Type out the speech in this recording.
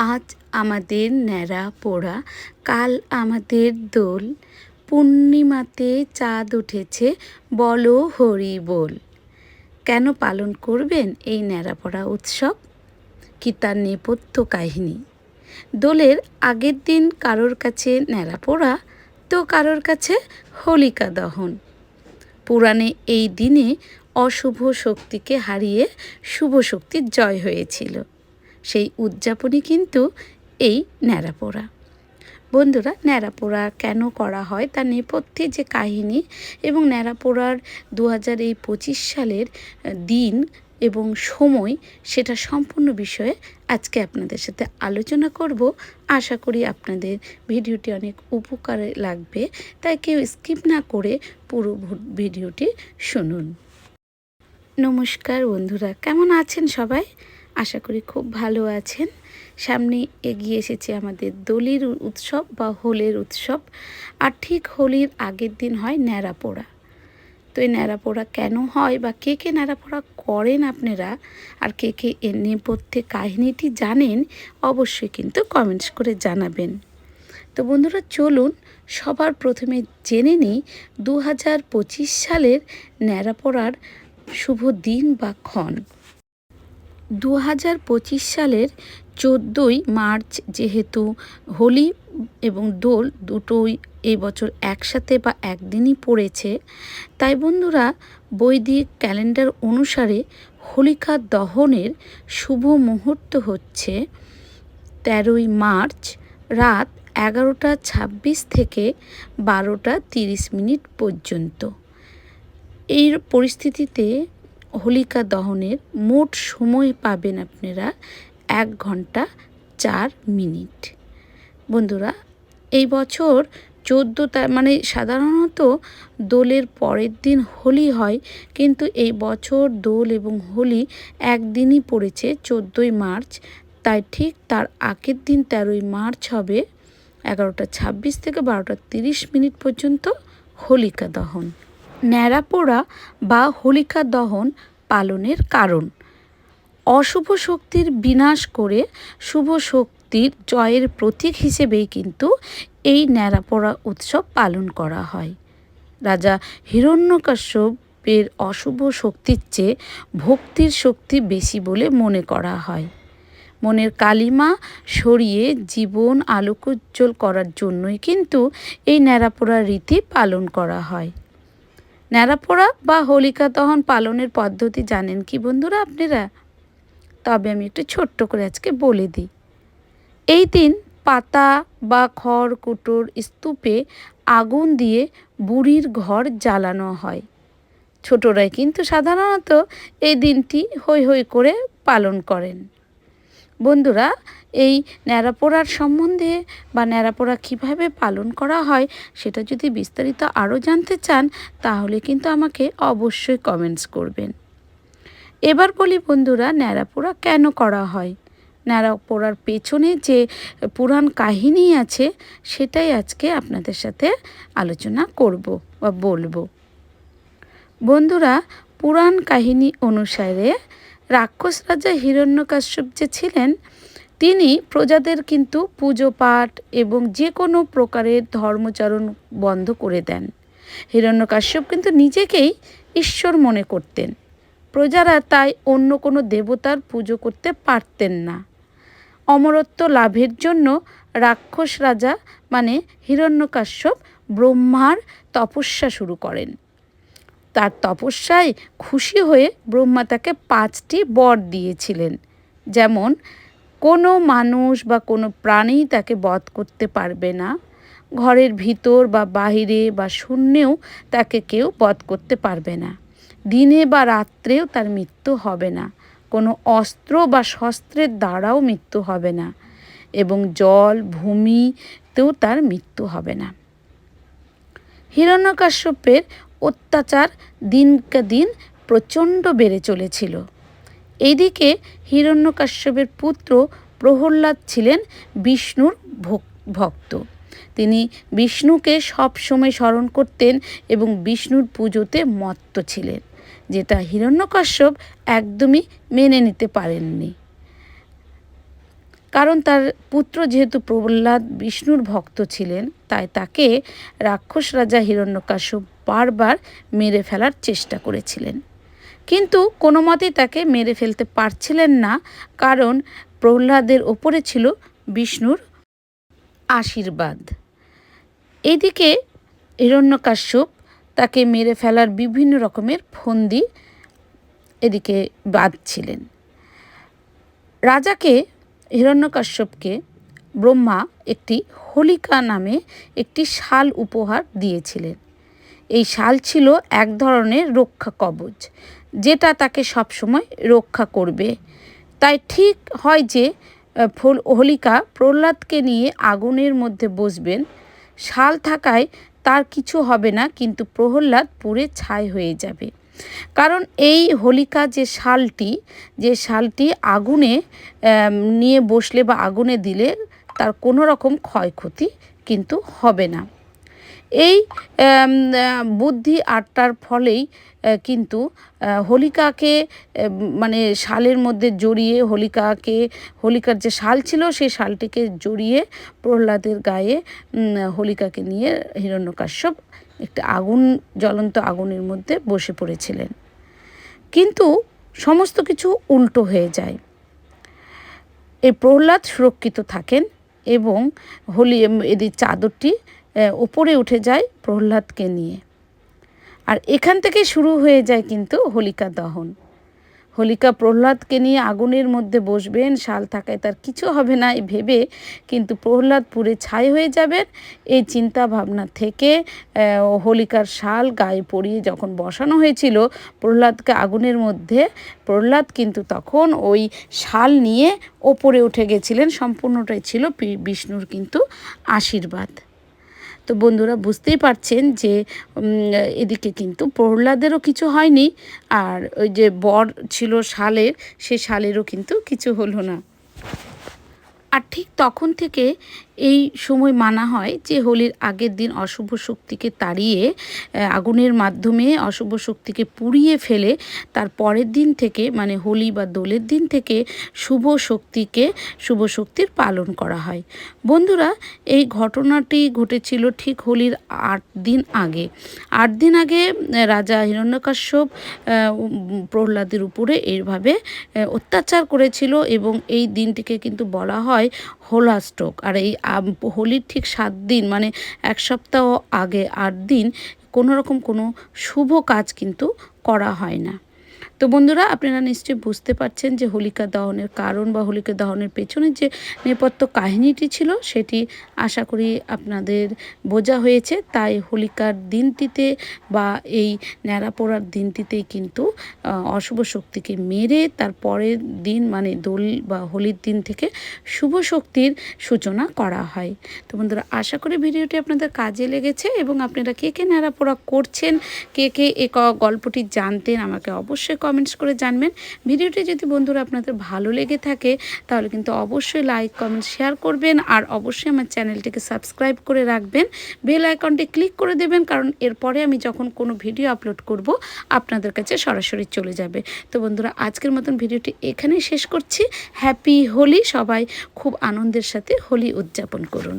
আজ আমাদের ন্যাড়া পোড়া, কাল আমাদের দোল। পূর্ণিমাতে চাঁদ উঠেছে, বলো হরি বল। কেন পালন করবেন এই ন্যাড়া ন্যাড়াপড়া উৎসব? কি তার নেপথ্য কাহিনী? দোলের আগের দিন কারোর কাছে ন্যাড়াপোড়া তো কারোর কাছে হোলিকা দহন। পুরাণে এই দিনে অশুভ শক্তিকে হারিয়ে শুভ শক্তির জয় হয়েছিল। সেই উদযাপনই কিন্তু এই ন্যাড়াপোড়া। বন্ধুরা, ন্যাড়াপোড়া কেন করা হয় তার নেপথ্যে যে কাহিনী এবং ন্যাড়াপোড়ার দু হাজার এই পঁচিশ সালের দিন এবং সময় সেটা সম্পূর্ণ বিষয়ে আজকে আপনাদের সাথে আলোচনা করব। আশা করি আপনাদের ভিডিওটি অনেক উপকারে লাগবে, তাই কেউ স্কিপ না করে পুরো ভিডিওটি শুনুন। নমস্কার বন্ধুরা, কেমন আছেন সবাই? আশা করি খুব ভালো আছেন। সামনে এগিয়ে এসেছে আমাদের দোলির উৎসব বা হোলের উৎসব। আর ঠিক হোলির আগের দিন হয় ন্যাড়া পোড়া। তো এই ন্যাড়া পোড়া কেন হয় বা কে কে ন্যাড়া পোড়া করেন আপনারা? আর কে কে এর নেপথ্যে কাহিনীটি জানেন? অবশ্যই কিন্তু কমেন্টস করে জানাবেন। তো বন্ধুরা, চলুন সবার প্রথমে জেনে নিই দু হাজার পঁচিশ সালের ন্যাড়া পোড়ার শুভ দিন বা ক্ষণ। দু হাজার পঁচিশ সালের চোদ্দোই মার্চ যেহেতু হোলি এবং দোল দুটোই এই বছর একসাথে বা একদিনই পড়েছে, তাই বন্ধুরা বৈদিক ক্যালেন্ডার অনুসারে হোলিকা দহনের শুভ মুহূর্ত হচ্ছে তেরোই মার্চ রাত এগারোটা ছাব্বিশ থেকে বারোটা তিরিশ মিনিট পর্যন্ত। এই পরিস্থিতিতে হোলিকা দহনের মোট সময় পাবেন আপনারা এক ঘণ্টা চার মিনিট। বন্ধুরা, এই বছর চোদ্দ মানে সাধারণত দোলের পরের দিন হোলি হয়, কিন্তু এই বছর দোল এবং হোলি একদিনই পড়েছে চোদ্দোই মার্চ। তাই ঠিক তার আগের দিন তেরোই মার্চ হবে এগারোটা ছাব্বিশ থেকে বারোটা তিরিশ মিনিট পর্যন্ত হোলিকা দহন। ন্যাড়াপোড়া বা হোলিকা দহন পালনের কারণ। অশুভ শক্তির বিনাশ করে শুভ শক্তির জয়ের প্রতীক হিসেবেই কিন্তু এই ন্যাড়াপোড়া উৎসব পালন করা হয়। রাজা হিরণ্যকাশ্যপের অশুভ শক্তির চেয়ে ভক্তির শক্তি বেশি বলে মনে করা হয়। মনের কালিমা সরিয়ে জীবন আলোকোজ্জ্বল করার জন্যই কিন্তু এই ন্যাড়াপোড়া রীতি পালন করা হয়। ন্যাড়াপোড়া বা হোলিকা দহন পালনের পদ্ধতি জানেন কি বন্ধুরা আপনারা? তবে আমি একটু ছোট্ট করে আজকে বলে দিই। এই দিন পাতা বা খড় কুটোর স্তূপে আগুন দিয়ে বুড়ির ঘর জ্বালানো হয়। ছোটরাই কিন্তু সাধারণত এই দিনটি হৈ হৈ করে পালন করেন। বন্ধুরা, এই ন্যাড়াপোড়ার সম্বন্ধে বা ন্যাড়াপোড়া কীভাবে পালন করা হয় সেটা যদি বিস্তারিত আরও জানতে চান, তাহলে কিন্তু আমাকে অবশ্যই কমেন্টস করবেন। এবার বলি বন্ধুরা ন্যাড়াপোড়া কেন করা হয়? ন্যাড়াপোড়ার পেছনে যে পুরাণ কাহিনী আছে, সেটাই আজকে আপনাদের সাথে আলোচনা করব বা বলব। বন্ধুরা, পুরাণ কাহিনী অনুসারে রাক্ষস রাজা হিরণ্যকাশ্যপ যে ছিলেন, তিনি প্রজাদের কিন্তু পুজো পাঠ এবং যে কোনো প্রকারের ধর্মচারণ বন্ধ করে দেন। হিরণ্যকাশ্যপ কিন্তু নিজেকেই ঈশ্বর মনে করতেন। প্রজারা তাই অন্য কোনো দেবতার পুজো করতে পারতেন না। অমরত্ব লাভের জন্য রাক্ষস রাজা মানে হিরণ্যকাশ্যপ, ব্রহ্মার তপস্যা শুরু করেন। তার তপস্যায় খুশি হয়ে ব্রহ্মা তাকে পাঁচটি বর দিয়েছিলেন। যেমন, কোনো মানুষ বা কোনো প্রাণী তাকে বধ করতে পারবে না। ঘরের ভিতর বা বাহিরে বা শূন্যেও তাকে কেউ বধ করতে পারবে না। দিনে বা রাত্রেও তার মৃত্যু হবে না। কোনো অস্ত্র বা শস্ত্রের দ্বারাও মৃত্যু হবে না এবং জল, ভূমিতেও তার মৃত্যু হবে না। হিরণ্যকাশ্যপের অত্যাচার দিনকে দিন প্রচণ্ড বেড়ে চলেছিল। এদিকে হিরণ্যকাশ্যপের পুত্র প্রহ্লাদ ছিলেন বিষ্ণুর ভক্ত। তিনি বিষ্ণুকে সবসময় স্মরণ করতেন এবং বিষ্ণুর পুজোতে মত্ত ছিলেন, যেটা হিরণ্যকাশ্যপ একদমই মেনে নিতে পারেননি। কারণ তার পুত্র যেহেতু প্রহ্লাদ বিষ্ণুর ভক্ত ছিলেন, তাই তাকে রাক্ষস রাজা হিরণ্যকাশ্যপ বারবার মেরে ফেলার চেষ্টা করেছিলেন। কিন্তু কোনো মতেই তাকে মেরে ফেলতে পারছিলেন না, কারণ প্রহ্লাদের ওপরে ছিল বিষ্ণুর আশীর্বাদ। এদিকে হিরণ্যকাশ্যপ তাকে মেরে ফেলার বিভিন্ন রকমের ফন্দি এদিকে বাঁধছিলেন। রাজাকে, হিরণ্যকাশ্যপকে ব্রহ্মা একটি হোলিকা নামে একটি শাল উপহার দিয়েছিলেন। এই শাল ছিল এক ধরনের রক্ষা কবচ, যেটা তাকে সবসময় রক্ষা করবে। তাই ঠিক হয় যে হোলিকা প্রহ্লাদকে নিয়ে আগুনের মধ্যে বসবেন। শাল থাকায় তার কিছু হবে না, কিন্তু প্রহ্লাদ পুড়ে ছাই হয়ে যাবে। কারণ এই হোলিকা যে শালটি যে শালটি আগুনে নিয়ে বসলে বা আগুনে দিলে তার কোনো রকম ক্ষয়ক্ষতি কিন্তু হবে না। এই বুদ্ধি আটটার ফলেই কিন্তু হোলিকাকে মানে শালের মধ্যে জড়িয়ে হোলিকাকে, হোলিকার যে শাল ছিল সেই শালটিকে জড়িয়ে প্রহ্লাদের গায়ে হোলিকাকে নিয়ে হিরণ্যকাশ্যপ একটি আগুন, জ্বলন্ত আগুনের মধ্যে বসে পড়েছিলেন। কিন্তু সমস্ত কিছু উল্টো হয়ে যায়। এই প্রহ্লাদ সুরক্ষিত থাকেন এবং হোলি এদের চাদরটি ওপরে উঠে যায় প্রহ্লাদকে নিয়ে। আর এখান থেকে শুরু হয়ে যায় কিন্তু হোলিকা দহন। হোলিকা প্রহ্লাদকে নিয়ে আগুনের মধ্যে বসবেন, শাল থাকায় তার কিছু হবে না এই ভেবে কিন্তু প্রহ্লাদ পুরে ছাই হয়ে যাবেন। এই চিন্তা ভাবনা থেকে হোলিকার শাল গায়ে পরিয়ে যখন বসানো হয়েছিল, প্রহ্লাদকে আগুনের মধ্যে, প্রহ্লাদ কিন্তু তখন ওই শাল নিয়ে ওপরে উঠে গেছিলেন। সম্পূর্ণটাই ছিল বিষ্ণুর কিন্তু আশীর্বাদ। তো বন্ধুরা বুঝতেই পারছেন যে এদিকে কিন্তু প্রহ্লাদেরও কিছু হয়নি আর ওই যে বর ছিল শালের সে শালেরও কিন্তু কিছু হলো না। আর ঠিক তখন থেকে এই সময় মানা হয় যে হোলির আগের দিন অশুভ শক্তিকে তাড়িয়ে আগুনের মাধ্যমে অশুভ শক্তিকে পুড়িয়ে ফেলে, তার পরের দিন থেকে মানে হোলি বা দোলের দিন থেকে শুভ শক্তিকে, শুভ শক্তির পালন করা হয়। বন্ধুরা, এই ঘটনাটি ঘটেছিল ঠিক হোলির আট দিন আগে। আট দিন আগে রাজা হিরণ্যকাশ্যপ প্রহ্লাদের উপরে এইভাবে অত্যাচার করেছিল এবং এই দিনটিকে কিন্তু বলা হয় হোলাস্টক আর এই হোলির ঠিক সাত দিন মানে এক সপ্তাহ আগে, আট দিন কোনো রকম কোনো শুভ কাজ কিন্তু করা হয় না। তো বন্ধুরা, আপনারা নিশ্চয়ই বুঝতে পারছেন যে হোলিকা দহনের কারণ বা হোলিকা দহনের পেছনে যে নেপথ্য কাহিনীটি ছিল, সেটি আশা করি আপনাদের বোঝা হয়েছে। তাই হোলিকার দিনটিতে বা এই ন্যাড়া পোড়ার দিনটিতেই কিন্তু অশুভ শক্তিকে মেরে তার পরের দিন মানে দোল বা হোলির দিন থেকে শুভ শক্তির সূচনা করা হয়। তো বন্ধুরা, আশা করি ভিডিওটি আপনাদের কাজে লেগেছে এবং আপনারা কে কে ন্যাড়া পোড়া করছেন, কে কে এ গল্পটি জানতেন, আমাকে অবশ্যই কমেন্টস করে জানবেন। ভিডিওটি যদি বন্ধুরা আপনাদের ভালো লেগে থাকে, তাহলে কিন্তু অবশ্যই লাইক, কমেন্ট, শেয়ার করবেন আর অবশ্যই আমার চ্যানেলটিকে সাবস্ক্রাইব করে রাখবেন। বেল আইকনটি ক্লিক করে দেবেন, কারণ এরপরে আমি যখন কোনো ভিডিও আপলোড করব, আপনাদের কাছে সরাসরি চলে যাবে। তো বন্ধুরা, আজকের মতন ভিডিওটি এখানেই শেষ করছি। হ্যাপি হোলি, সবাই খুব আনন্দের সাথে হোলি উদযাপন করুন।